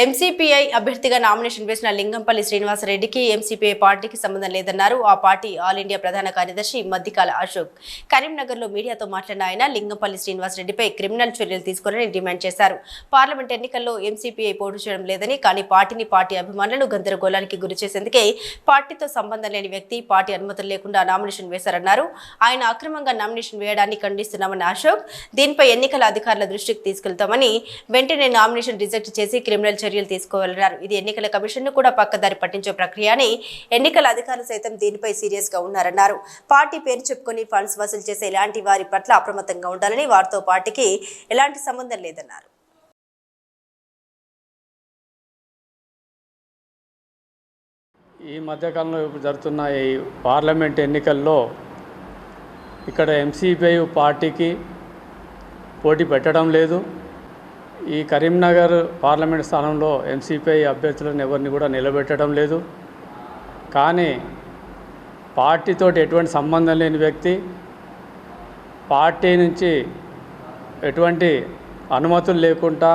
MCPI అభ్యర్థిగా nomination వేసిన Lingampalli శ్రీనివాసరెడ్డికి MCPI పార్టీకి సంబంధం లేదన్నారు. ఆ పార్టీ ఆల్ ఇండియా ప్రధాన కార్యదర్శి మద్దికాల అశోక్. కరీంనగర్లో మీడియాతో మాట్లాడిన ఆయన లింగంపల్లి శ్రీనివాసరెడ్డిపై క్రిమినల్ చర్యలు తీసుకోవాలని డిమాండ్ చేశారు. పార్లమెంట్ ఎన్నికల్లో ఎంసీపీఐ పోటీ చేయడం లేదని కానీ పార్టీని పార్టీ అభిమానులను గందరగోళానికి గురి చేసేందుకే పార్టీతో సంబంధం లేని వ్యక్తి పార్టీ అనుమతులు లేకుండా నామినేషన్ వేశారన్నారు. ఆయన అక్రమంగా నామినేషన్ వేయడాన్ని ఖండిస్తున్నామని అశోక్ దీనిపై ఎన్నికల అధికారుల దృష్టికి తీసుకెళ్తామని వెంటనే నామినేషన్ రిజెక్ట్ చేసి క్రిమినల్ చర్యలు తీసుకోవాలన్నారు. ఇది ఎన్నికల కమిషన్ను కూడా పక్కదారి పట్టించే ప్రక్రియ అని ఎన్నికల అధికారులు సైతం దీనిపై సీరియస్గా ఉన్నారన్నారు. పార్టీ పేరు చెప్పుకొని ఫండ్స్ వసూలు చేసే ఇలాంటి వారి పట్ల అప్రమత్తంగా ఉండాలని వారితో పార్టీకి ఎలాంటి సంబంధం లేదన్నారు. ఈ మధ్యకాలంలో ఇప్పుడు జరుగుతున్న ఈ పార్లమెంట్ ఎన్నికల్లో ఇక్కడ ఎంసీపీ పార్టీకి పోటీ పెట్టడం లేదు. ఈ కరీంనగర్ పార్లమెంట్ స్థానంలో ఎంసీపీఐ అభ్యర్థులను ఎవరిని కూడా నిలబెట్టడం లేదు. కానీ పార్టీతోటి ఎటువంటి సంబంధం లేని వ్యక్తి పార్టీ నుంచి ఎటువంటి అనుమతులు లేకుండా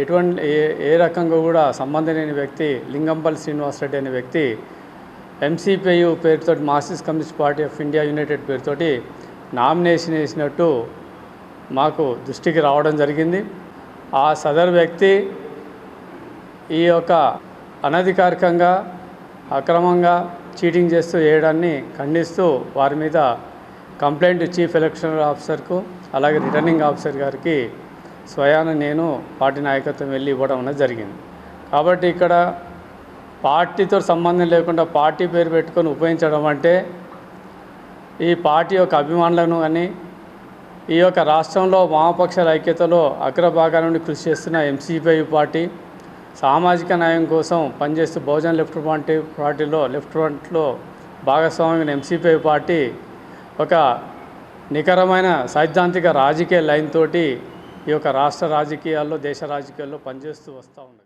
ఎటువంటి ఏ ఏ రకంగా కూడా సంబంధం లేని వ్యక్తి లింగంపల్లి శ్రీనివాసరెడ్డి అనే వ్యక్తి ఎంసీపీయు పేరుతో Marxist Communist Party of India United పేరుతోటి నామినేషన్ వేసినట్టు మాకు దృష్టికి రావడం జరిగింది. ఆ సదరు వ్యక్తి ఈ యొక్క అనధికారికంగా అక్రమంగా చీటింగ్ చేస్తూ వేయడాన్ని ఖండిస్తూ వారి మీద కంప్లైంట్ చీఫ్ ఎలక్షన్ ఆఫీసర్కు అలాగే రిటర్నింగ్ ఆఫీసర్ గారికి స్వయాన నేను పార్టీ నాయకత్వం వెళ్ళి ఇవ్వడం అనేది జరిగింది. కాబట్టి ఇక్కడ పార్టీతో సంబంధం లేకుండా పార్టీ పేరు పెట్టుకొని ఉపయోగించడం అంటే ఈ పార్టీ యొక్క అభిమానులను కానీ ఈ యొక్క రాష్ట్రంలో వామపక్షాల ఐక్యతలో అగ్రభాగాల నుండి కృషి చేస్తున్న ఎంసీపై పార్టీ సామాజిక న్యాయం కోసం పనిచేస్తూ బహుజన్ లెఫ్ట్ పార్టీ పార్టీలో లెఫ్ట్ ఫ్రంట్లో భాగస్వామ్యమైన ఎంసీపై పార్టీ ఒక నికరమైన సైద్ధాంతిక రాజకీయ లైన్ తోటి ఈ యొక్క రాష్ట్ర రాజకీయాల్లో దేశ రాజకీయాల్లో పనిచేస్తూ వస్తూ ఉంది.